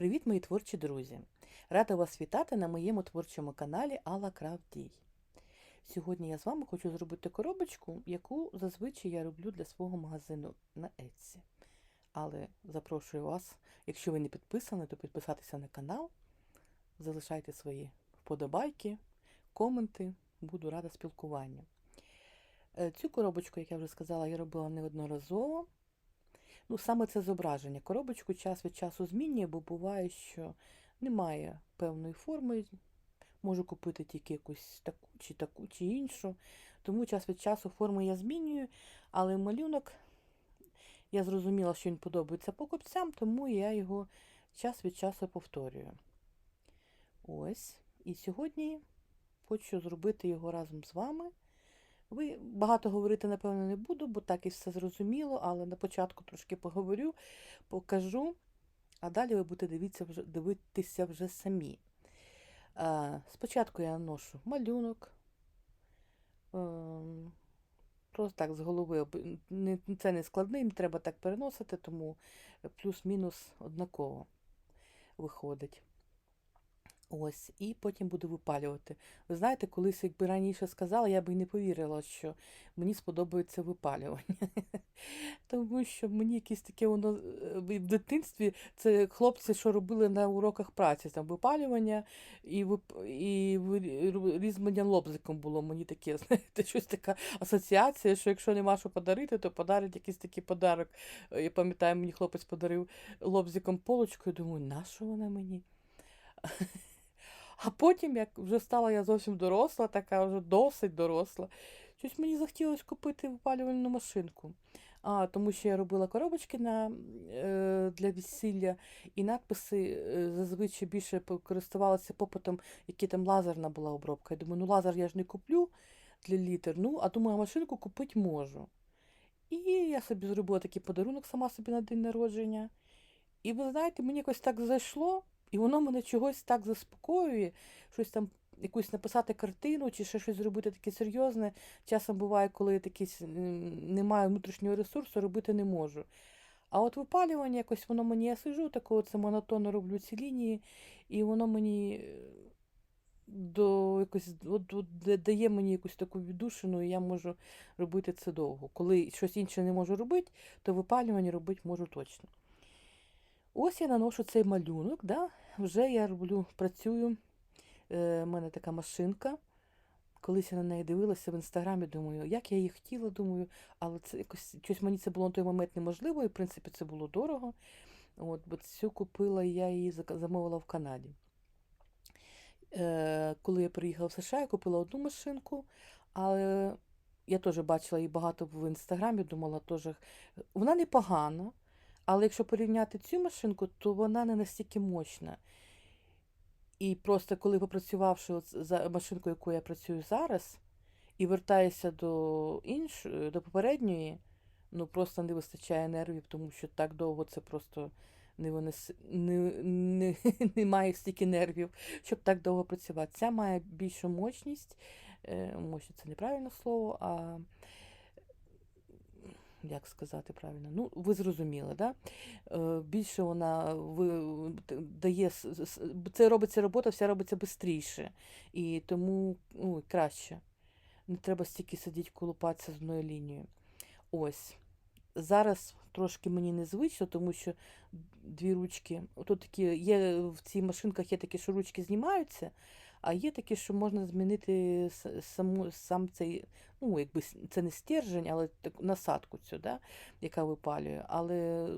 Привіт, мої творчі друзі! Рада вас вітати на моєму творчому каналі Алла Крафтій. Сьогодні я з вами хочу зробити коробочку, яку зазвичай я роблю для свого магазину на Etsy. Але запрошую вас, якщо ви не підписані, то підписатися на канал, залишайте свої вподобайки, коменти, буду рада спілкуванню. Е, Цю коробочку, як я вже сказала, я робила неодноразово. Ну, саме це зображення. Коробочку час від часу змінює, бо буває, що немає певної форми. Можу купити тільки якусь таку чи таку, чи іншу. Тому час від часу форми я змінюю, але малюнок я зрозуміла, що він подобається покупцям, тому я його час від часу повторюю. Ось. І сьогодні хочу зробити його разом з вами. Ви багато говорити, напевно, не буду, бо так і все зрозуміло, але на початку трошки поговорю, покажу, а далі ви будете дивитися вже, дивитися вже самі. Спочатку я наношу малюнок. Ем, Просто так з голови. Це не складний, не треба так переносити, тому плюс-мінус однаково виходить. Ось, і потім буду випалювати. Ви знаєте, колись, якби раніше сказала, я би й не повірила, що мені сподобається випалювання. Тому що мені якесь таке воно е, в дитинстві це хлопці, що робили на уроках праці, там випалювання і вип... і різьблення лобзиком було. Мені таке, знаєте, щось така асоціація, що якщо нема що подарити, то подарить якийсь такий подарок. Е, Я пам'ятаю, мені хлопець подарив лобзиком полочку, я думаю, на що вона мені? А потім, як вже стала я зовсім доросла, така вже досить доросла, щось мені захотілося купити випалювальну машинку. А, тому що я робила коробочки на, е, для весілля, і надписи е, зазвичай більше користувалися попитом, які там лазерна була обробка. Я думаю, ну лазер я ж не куплю для літер, ну, а думаю, машинку купити можу. І я собі зробила такий подарунок сама собі на день народження. І ви знаєте, мені якось так зайшло, і воно мене чогось так заспокоює, щось там якусь написати картину чи ще щось зробити таке серйозне. Часом буває, коли я такий не маю внутрішнього ресурсу, робити не можу. А от випалювання якось воно мені, я сижу, тако це монотонно роблю ці лінії, і воно мені е, до якось от, от, дає мені якусь таку віддушину, і я можу робити це довго. Коли щось інше не можу робити, то випалювання робити можу точно. Ось я наношу цей малюнок, да? вже я роблю, працюю. Е, У мене така машинка. Колись я на неї дивилася в інстаграмі, думаю, як я її хотіла, думаю, але це якось щось мені це було на той момент неможливо, і в принципі це було дорого. От, бо цю купила, я її замовила в Канаді. Е, коли я приїхала в США, я купила одну машинку, але я теж бачила її багато в інстаграмі, думала, теж вона непогана, але якщо порівняти цю машинку, то вона не настільки мощна. І просто коли попрацювавши за машинкою, якою я працюю зараз, і вертаюся до іншої, до попередньої, ну просто не вистачає нервів, тому що так довго це просто не винес... не, не, немає стільки нервів, щоб так довго працювати. Ця має більшу мощність, е, мощність це неправильне слово, а як сказати правильно? Ну, ви зрозуміли, да? Е, Більше вона ви, дає це робиться робота, вся робиться швидше. І тому ну, краще. Не треба стільки сидіти колупатися з одною лінією. Ось. Зараз трошки мені незвично, тому що дві ручки. Тут такі є в цих машинках є такі, що ручки знімаються, а є такі, що можна змінити саму, сам цей, ну, якби це не стержень, але так, насадку цю, да, яка випалює. Але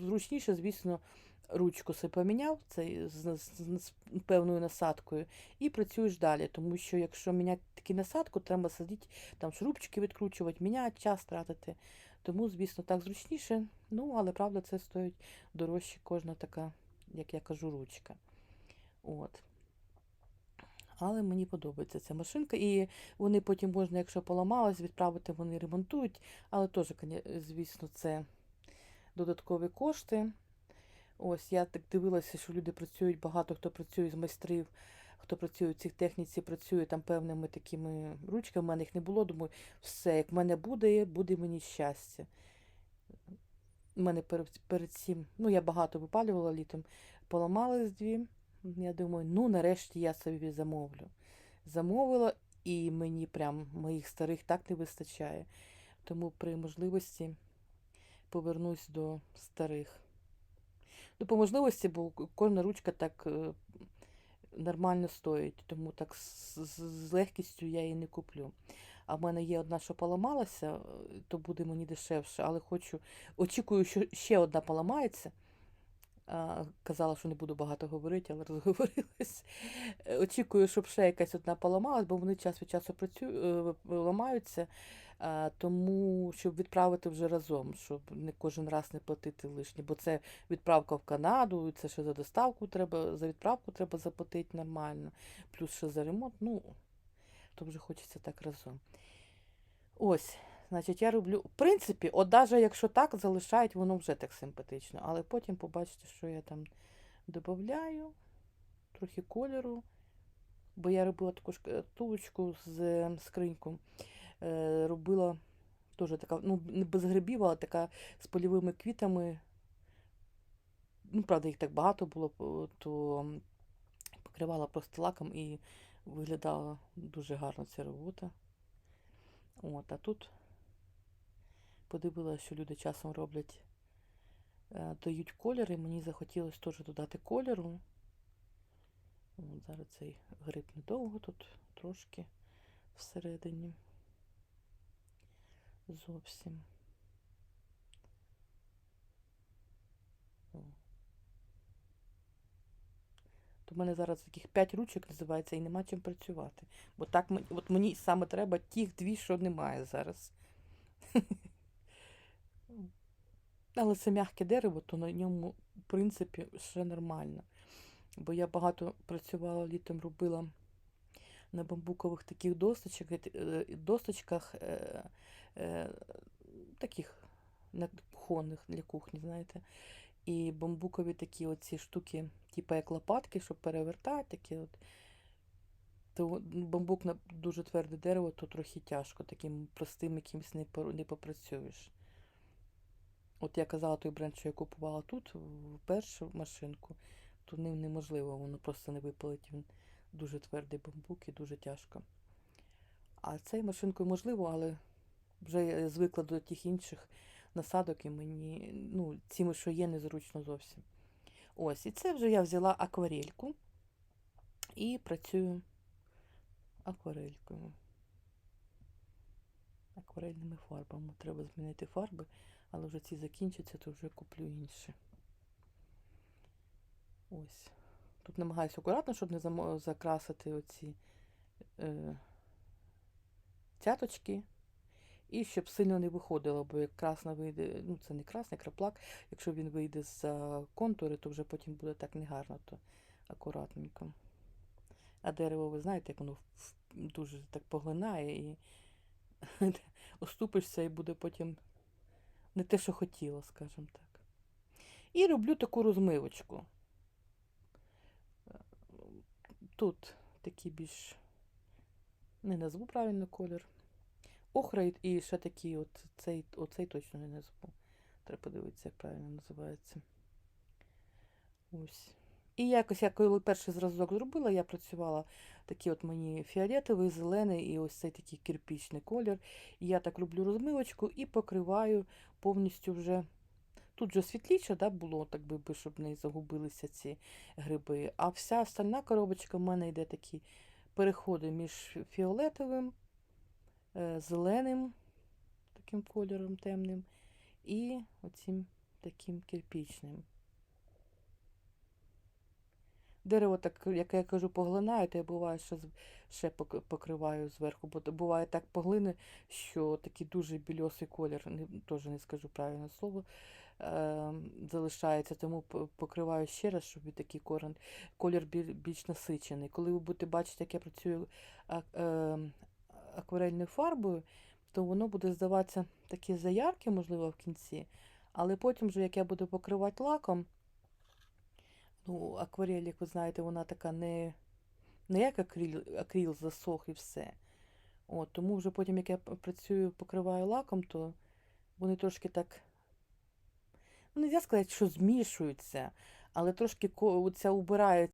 зручніше, звісно, ручку собі поміняв цей, з, з, з певною насадкою і працюєш далі. Тому що якщо міняти таку насадку, треба сидіти, там шурупчики відкручувати, міняти, час тратити. Тому, звісно, так зручніше. Ну, але правда, це стоїть дорожче кожна така, як я кажу, ручка. От. Але мені подобається ця машинка. І вони потім можна, якщо поламалась, відправити, вони ремонтують. Але теж, звісно, це додаткові кошти. Ось я так дивилася, що люди працюють, багато хто працює з майстрів, хто працює в цій техніці, працює там певними такими ручками. У мене їх не було. Думаю, все, як в мене буде, буде мені щастя. У мене перед, перед цим, ну я багато випалювала літом, поламались дві. Я думаю, ну нарешті я собі замовлю. Замовила, і мені прям моїх старих так не вистачає. Тому при можливості повернусь до старих. Ну, по можливості, бо кожна ручка так е, нормально стоїть, тому так з, з, з легкістю я її не куплю. А в мене є одна, що поламалася, е, то буде мені дешевше, але хочу. Очікую, що ще одна поламається. Казала, що не буду багато говорити, але розговорилась. Е, Очікую, щоб ще якась одна поламалась, бо вони час від часу працюють, ламаються. Тому щоб відправити вже разом, щоб не кожен раз не платити лишнє, бо це відправка в Канаду, це ще за доставку треба, за відправку треба заплатити нормально, плюс ще за ремонт, ну, то вже хочеться так разом. Ось, значить, я роблю. В принципі, от навіть якщо так залишають, воно вже так симпатично. Але потім побачите, що я там додаю, трохи кольору. Бо я робила таку шкатулочку з е, скриньку. Е, робила теж така, ну, не без грибів, але така з польовими квітами. Ну, правда, їх так багато було, то покривала просто лаком і виглядала дуже гарно ця робота. От, а тут подивилася, що люди часом роблять, е, дають колір, і мені захотілося теж додати кольору. От, зараз цей гриб недовго тут трошки всередині. Зовсім. То в мене зараз таких 5 ручок називається і нема чим працювати. Бо так от мені саме треба тих дві, що немає зараз. Але це м'яке дерево, то на ньому, в принципі, ще нормально. Бо я багато працювала літом, робила на бамбукових таких досточок, е, досточках, е, е, кухонних для кухні, знаєте. І бамбукові такі оці штуки, типу як лопатки, щоб перевертати, такі от. То бамбук на дуже тверде дерево, то трохи тяжко, таким простим якимось не попрацюєш. От я казала той бренд, що я купувала тут, в першу машинку, то ним неможливо, воно просто не випалить. Він дуже твердий бамбук і дуже тяжко. А цей машинкою можливо, але вже я звикла до тих інших насадок, і мені, ну, цими, що є, незручно зовсім. Ось, і це вже я взяла акварельку і працюю акварелькою. Акварельними фарбами. Треба змінити фарби, але вже ці закінчаться, то вже куплю інші. Ось. Тут намагаюся акуратно, щоб не закрасити оці е, цяточки. І щоб сильно не виходило, бо як красна вийде, ну це не красний краплак, якщо він вийде з контури, то вже потім буде так негарно, то акуратненько. А дерево, ви знаєте, як воно дуже так поглинає і оступишся і буде потім не те, що хотіла, скажімо так. І роблю таку розмивочку. Тут такий більш не назву правильно колір. Охра і- ще такий, от цей, оцей точно не назву. Треба подивитися, як правильно називається. Ось. І якось я коли перший зразок зробила, я працювала такий от мені фіолетовий, зелений і ось цей такий кирпічний колір. І я так роблю розмивочку і покриваю повністю вже. Тут вже світліше да, було, так би, щоб не загубилися ці гриби. А вся остальна коробочка в мене йде такі переходи між фіолетовим, е, зеленим таким кольором темним і оцим таким кирпічним. Дерево, так, як я кажу, поглинаю, то я буває, що ще покриваю зверху, бо буває так поглине, що такий дуже більосий колір, не, теж не скажу правильне слово, е, залишається, тому покриваю ще раз, щоб такий корен, колір більш насичений. Коли ви будете бачити, як я працюю е, акварельною фарбою, то воно буде здаватися таке заярке, можливо, в кінці, але потім, вже, як я буду покривати лаком, Ну, акварель, як ви знаєте, вона така не, не як акрил, акрил засох і все. От, тому вже потім, як я працюю, покриваю лаком, то вони трошки так ну, не можна сказати, що змішуються, але трошки оця убирає,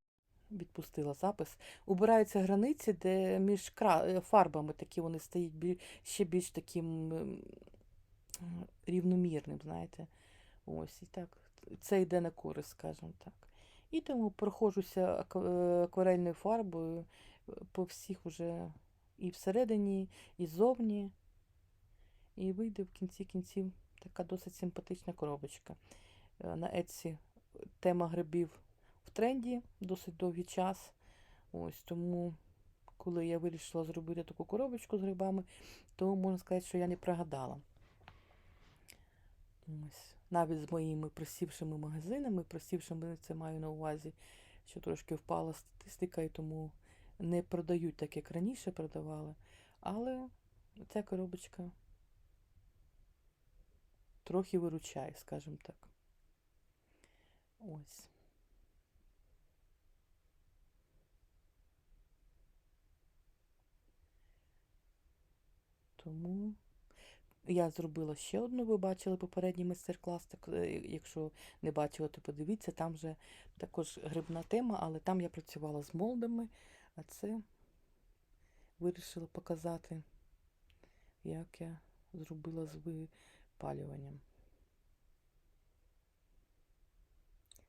відпустила запис, убираються границі, де між е, фарбами такі вони стають ще більш таким рівномірним, знаєте. Ось і так. Це йде на користь, скажімо так. І тому проходжуся е, акварельною фарбою е, по всіх уже і всередині, і ззовні. І вийде в кінці кінців така досить симпатична коробочка. Е, На Etsy тема грибів в тренді досить довгий час. Ось тому, коли я вирішила зробити таку коробочку з грибами, то можна сказати, що я не прогадала. Ось. Навіть з моїми просівшими магазинами, просівшими це маю на увазі, що трошки впала статистика, і тому не продають так, як раніше продавали. Але ця коробочка трохи виручає, скажімо так. Ось. Тому я зробила ще одну, ви бачили попередній майстер-клас. Так, е, якщо не бачили, то подивіться, там вже також грибна тема, але там я працювала з молдами, а це вирішила показати, як я зробила з випалюванням.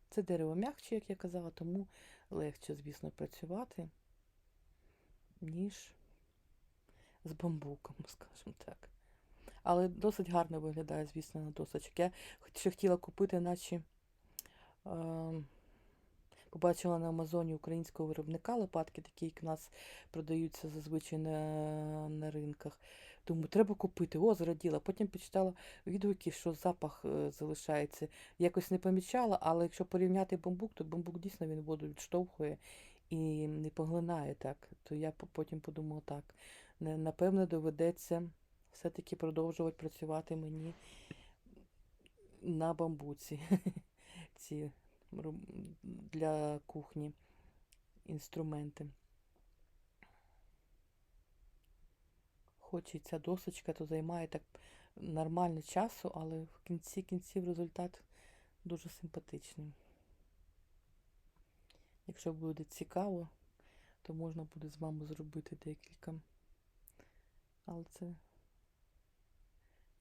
Це дерево м'якче, як я казала, тому легше, звісно, працювати, ніж з бамбуком, скажімо так. Але досить гарно виглядає, звісно, на досочок. Я ще хотіла купити, наче е, побачила на Амазоні українського виробника лопатки, такі, як у нас продаються зазвичай на, на ринках. Думаю, треба купити. О, зраділа. Потім почитала відгуки, що запах е, залишається. Якось не помічала, але якщо порівняти бамбук, то бамбук дійсно він воду відштовхує і не поглинає так. То я потім подумала так. Напевно, доведеться все-таки продовжувати працювати мені на бамбуці. Ці для кухні інструменти. Хоч і ця досочка то займає так нормально часу, але в кінці кінців результат дуже симпатичний. Якщо буде цікаво, то можна буде з вами зробити декілька. Але це,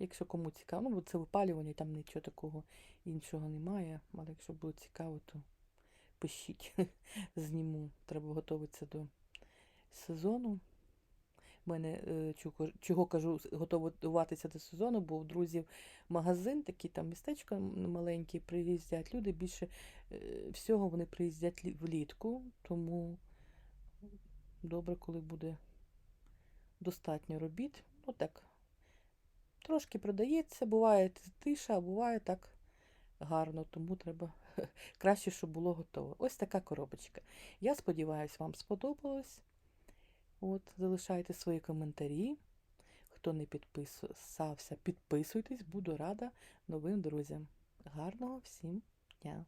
якщо кому цікаво, ну бо це випалювання, там нічого такого іншого немає. Але якщо буде цікаво, то пишіть, зніму. Треба готуватися до сезону. У мене е, чого, кажу, готуватися до сезону, бо у друзів магазин, такий там містечко м- маленьке, приїздять люди. Більше е, всього вони приїздять влітку, тому добре, коли буде достатньо робіт. Ну так, трошки продається, буває тиша, а буває так гарно, тому треба краще, щоб було готово. Ось така коробочка. Я сподіваюся, вам сподобалось. От, залишайте свої коментарі. Хто не підписався, підписуйтесь, буду рада новим друзям. Гарного всім дня!